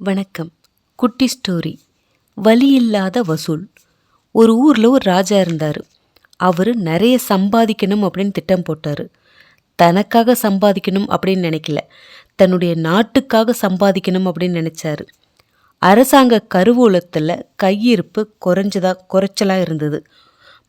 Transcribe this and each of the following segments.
வணக்கம். குட்டி ஸ்டோரி. வலி இல்லாத வசூல். ஒரு ஊரில் ஒரு ராஜா இருந்தார். அவர் நிறைய சம்பாதிக்கணும் அப்படின்னு திட்டம் போட்டார். தனக்காக சம்பாதிக்கணும் அப்படின்னு நினைக்கல. தன்னுடைய நாட்டுக்காக சம்பாதிக்கணும் அப்படின்னு நினச்சாரு. அரசாங்க கருவூலத்தில் கையிருப்பு குறைஞ்சதா குறைச்சலாக இருந்தது.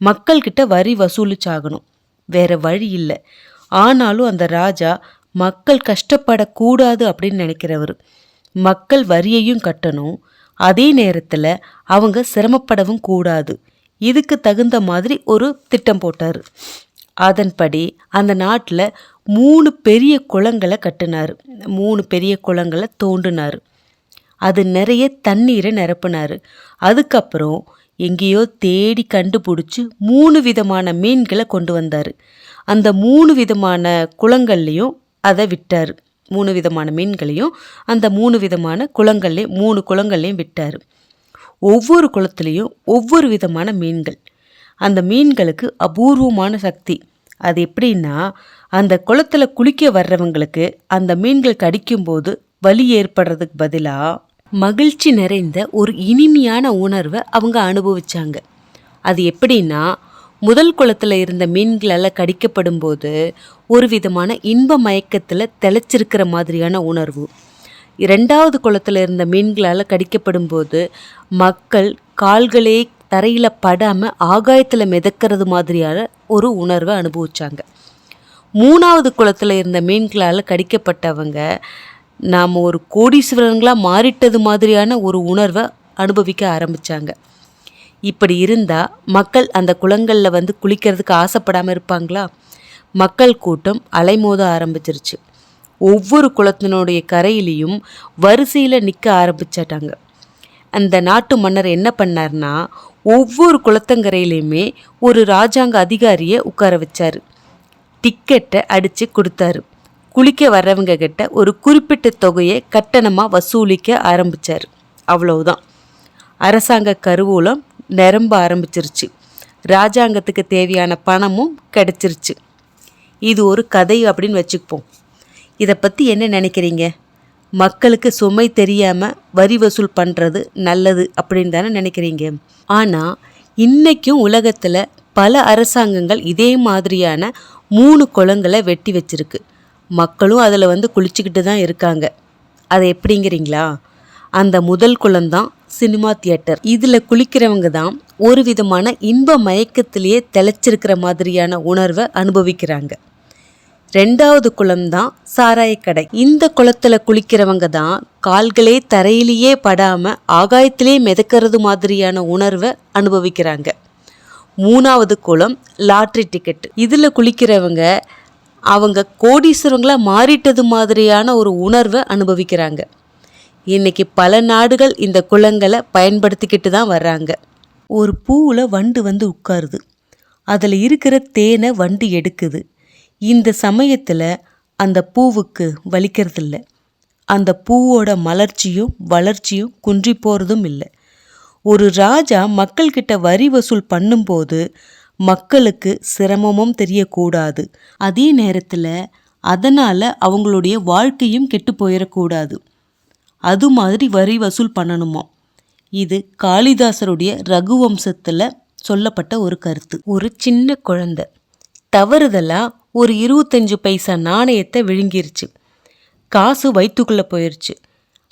மக்கள்கிட்ட வரி வசூலிச்சாகணும். வேற வழி இல்லை. ஆனாலும் அந்த ராஜா மக்கள் கஷ்டப்படக்கூடாது அப்படின்னு நினைக்கிறவர். மக்கள் வரியையும் கட்டணும். அதே நேரத்தில் அவங்க சிரமப்படவும் கூடாது. இதுக்கு தகுந்த மாதிரி ஒரு திட்டம் போட்டார். அதன்படி அந்த நாட்டில் மூணு பெரிய குளங்களை கட்டினார். மூணு பெரிய குளங்களை தோண்டினார். அது நிறைய தண்ணீரை நிரப்பினார். அதுக்கப்புறம் எங்கேயோ தேடி கண்டுபிடிச்சி மூணு விதமான மீன்களை கொண்டு வந்தார். அந்த மூணு விதமான குளங்கள்லேயும் அதை விட்டார். மூணு விதமான மீன்களையும் அந்த மூணு விதமான குளங்கள்லேயும் மூணு குளங்கள்லேயும் விட்டார். ஒவ்வொரு குளத்துலேயும் ஒவ்வொரு விதமான மீன்கள். அந்த மீன்களுக்கு அபூர்வமான சக்தி. அது எப்படின்னா அந்த குளத்தில் குளிக்க வர்றவங்களுக்கு அந்த மீன்கள் கடிக்கும்போது வலி ஏற்படுறதுக்கு பதிலாக மகிழ்ச்சி நிறைந்த ஒரு இனிமையான உணர்வை அவங்க அனுபவிச்சாங்க. அது எப்படின்னா முதல் குளத்தில் இருந்த மீன்களால் கடிக்கப்படும் போது ஒரு விதமான இன்ப மயக்கத்தில் தெளிச்சிருக்கிற மாதிரியான உணர்வு. இரண்டாவது குளத்தில் இருந்த மீன்களால் கடிக்கப்படும் போது மக்கள் கால்களே தரையில் படாமல் ஆகாயத்தில் மிதக்கிறது மாதிரியான ஒரு உணர்வை அனுபவித்தாங்க மூணாவது குளத்தில் இருந்த மீன்களால் கடிக்கப்பட்டவங்க நாம் ஒரு கோடீஸ்வரங்களாக மாறிட்டது மாதிரியான ஒரு உணர்வை அனுபவிக்க ஆரம்பித்தாங்க இப்படி இருந்தால் மக்கள் அந்த குளங்களில் வந்து குளிக்கிறதுக்கு ஆசைப்படாமல் இருப்பாங்களா? மக்கள் கூட்டம் அலைமோத ஆரம்பிச்சிருச்சு. ஒவ்வொரு குளத்தினுடைய கரையிலையும் வரிசையில் நிற்க ஆரம்பிச்சிட்டாங்க. அந்த நாட்டு மன்னர் என்ன பண்ணார்னா ஒவ்வொரு குளத்தங்கரையிலையுமே ஒரு ராஜாங்க அதிகாரியை உட்கார வச்சார். டிக்கெட்டை அடித்து கொடுத்தாரு. குளிக்க வர்றவங்க கிட்ட ஒரு குறிப்பிட்ட தொகையை கட்டணமாக வசூலிக்க ஆரம்பித்தார் அவ்வளவுதான். அரசாங்க கருவூலம் நிரம்ப ஆரம்பிச்சிருச்சு. ராஜாங்கத்துக்கு தேவையான பணமும் கிடச்சிருச்சு. இது ஒரு கதை அப்படின்னு வச்சுப்போம் இதை பற்றி என்ன நினைக்கிறீங்க? மக்களுக்கு சுமை தெரியாமல் வரி வசூல் பண்ணுறது நல்லது அப்படின்னு தானே நினைக்கிறீங்க. ஆனால் இன்றைக்கும் உலகத்தில் பல அரசாங்கங்கள் இதே மாதிரியான மூணு குளங்களை வெட்டி வச்சிருக்கு. மக்களும் அதில் வந்து குளிச்சுக்கிட்டு தான் இருக்காங்க. அது எப்படிங்கிறீங்களா? அந்த முதல் குளம்தான் சினிமா தியேட்டர். இதில் குளிக்கிறவங்க தான் ஒரு விதமான இன்ப மயக்கத்திலேயே தெளிச்சிருக்கிற மாதிரியான உணர்வை அனுபவிக்கிறாங்க. ரெண்டாவது குளம் தான் சாராயக்கடை இந்த குளத்துல குளிக்கிறவங்க தான் கால்களே தரையிலேயே படாம ஆகாயத்திலே மிதக்கிறது மாதிரியான உணர்வை அனுபவிக்கிறாங்க. மூணாவது குளம் லாட்ரி டிக்கெட். இதில் குளிக்கிறவங்க அவங்க கோடீஸ்வரங்களா மாறிட்டது மாதிரியான ஒரு உணர்வை அனுபவிக்கிறாங்க. இன்னைக்கு பல நாடுகள் இந்த குளங்களை பயன்படுத்திக்கிட்டு தான் வர்றாங்க. ஒரு பூவில் வண்டு வந்து உட்காருது. அதில் இருக்கிற தேனை வண்டு எடுக்குது. இந்த சமயத்தில் அந்த பூவுக்கு வலிக்கிறதில்ல. அந்த பூவோட மலர்ச்சியும் வளர்ச்சியும் குன்றி போகிறதும் இல்லை. ஒரு ராஜா மக்கள்கிட்ட வரி வசூல் பண்ணும்போது மக்களுக்கு சிரமமும் தெரியக்கூடாது. அதே நேரத்தில் அதனால் அவங்களுடைய வாழ்க்கையும் கெட்டு போயிடக்கூடாது அது மாதிரி வரி வசூல் பண்ணணுமா? இது காளிதாசருடைய ரகுவம்சத்தில் சொல்லப்பட்ட ஒரு கருத்து. ஒரு சின்ன குழந்தை. தவறுதலாக ஒரு இருபத்தஞ்சு பைசா நாணயத்தை விழுங்கிருச்சு. காசு வயிற்றுக்குள்ளே போயிடுச்சு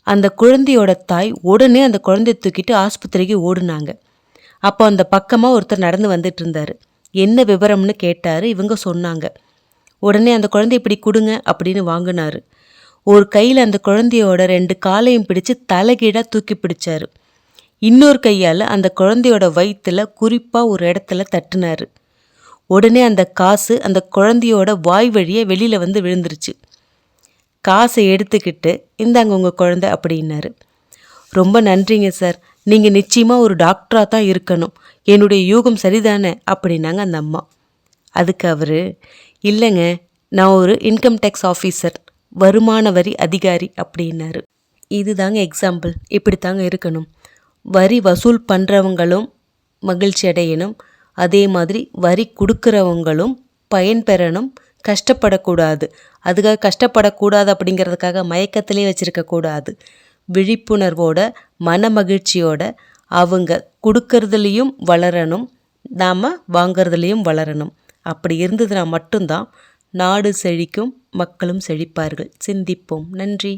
அந்த குழந்தையோட தாய் உடனே அந்த குழந்தைய தூக்கிட்டு ஆஸ்பத்திரிக்கு ஓடுனாங்க. அப்போ அந்த பக்கமாக ஒருத்தர் நடந்து வந்துட்டு இருந்தார் என்ன விவரம்னு கேட்டார் இவங்க சொன்னாங்க. உடனே அந்த குழந்தை இப்படி கொடுங்க அப்படின்னு வாங்கினாரு. ஒரு கையில் அந்த குழந்தையோட ரெண்டு காலையும் பிடிச்சு தலைகீழாக தூக்கி பிடிச்சார். இன்னொரு கையால் அந்த குழந்தையோட வயிற்றில் குறிப்பாக ஒரு இடத்துல தட்டினார். உடனே அந்த காசு அந்த குழந்தையோட வாய் வழியே வெளியில் வந்து விழுந்துருச்சு. காசை எடுத்துக்கிட்டு இந்தாங்க உங்கள் குழந்தை அப்படின்னாரு. ரொம்ப நன்றிங்க சார். நீங்கள் நிச்சயமாக ஒரு டாக்டராக தான் இருக்கணும். என்னுடைய யூகம் சரிதானே? அப்படின்னாங்க அந்த அம்மா. அதுக்கு அவர் இல்லைங்க நான் ஒரு இன்கம் டேக்ஸ் ஆஃபீஸர். வருமான வரி அதிகாரி அப்படின்னாரு. இதுதாங்க எக்ஸாம்பிள் இப்படி தாங்க இருக்கணும். வரி வசூல் பண்ணுறவங்களும் மகிழ்ச்சி அடையணும். அதே மாதிரி வரி கொடுக்குறவங்களும் பயன்பெறணும் கஷ்டப்படக்கூடாது. அதுக்காக கஷ்டப்படக்கூடாது அப்படிங்கிறதுக்காக மயக்கத்திலே வச்சுருக்கக்கூடாது விழிப்புணர்வோட விழிப்புணர்வோட மனமகிழ்ச்சியோட அவங்க கொடுக்கறதுலேயும் வளரணும். நாம் வாங்கறதுலேயும் வளரணும். அப்படி இருந்ததுனா மட்டும்தான் நாடு செழிக்கும் மக்களும் செழிப்பார்கள். சிந்திப்போம். நன்றி.